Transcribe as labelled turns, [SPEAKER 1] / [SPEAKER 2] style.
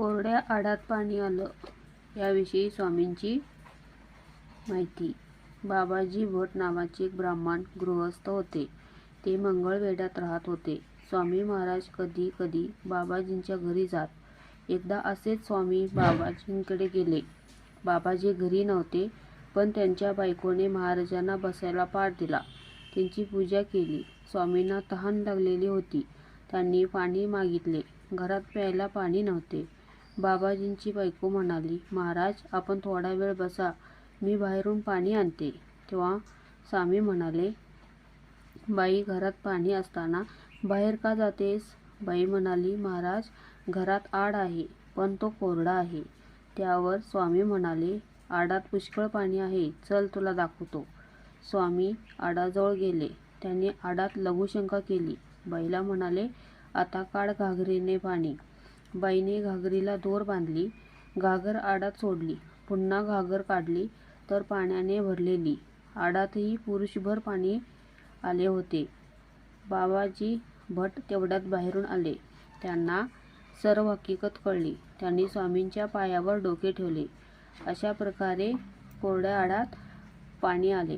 [SPEAKER 1] कोरड्या आडात पाणी आलं. याविषयी स्वामींची माहिती. बाबाजी भट नावाचे एक ब्राह्मण गृहस्थ होते. ते मंगळवेढ्यात राहत होते. स्वामी महाराज कधी कधी बाबाजींच्या घरी जात. एकदा असेच स्वामी बाबाजींकडे गेले. बाबाजी घरी नव्हते पण त्यांच्या बायकोने महाराजांना बसायला पाठ दिला. त्यांची पूजा केली. स्वामींना तहान लागलेली होती. त्यांनी पाणी मागितले. घरात प्यायला पाणी नव्हते. बाबाजींची बायको म्हणाली महाराज आपण थोडा वेळ बसा मी बाहेरून पाणी आणते. तेव्हा स्वामी म्हणाले बाई घरात पाणी असताना बाहेर का जातेस? बाई म्हणाली महाराज घरात आड आहे पण तो कोरडा आहे. त्यावर स्वामी म्हणाले आडात पुष्कळ पाणी आहे चल तुला दाखवतो. स्वामी आडाजवळ गेले. त्यांनी आडात लघुशंका केली. बाईला म्हणाले आता काढ घागरीने पाणी. बाईने घागरीला दोर बांधली घागर आडात सोडली पुन्हा घागर काढली तर पाण्याने भरलेली. आडातही पुरुषभर पाणी आले होते. बाबाजी भट तेवढ्यात बाहेरून आले. त्यांना सर्व हकीकत कळली. त्यांनी स्वामींच्या पायावर डोके ठेवले. अशा प्रकारे कोरड्या आडात पाणी आले.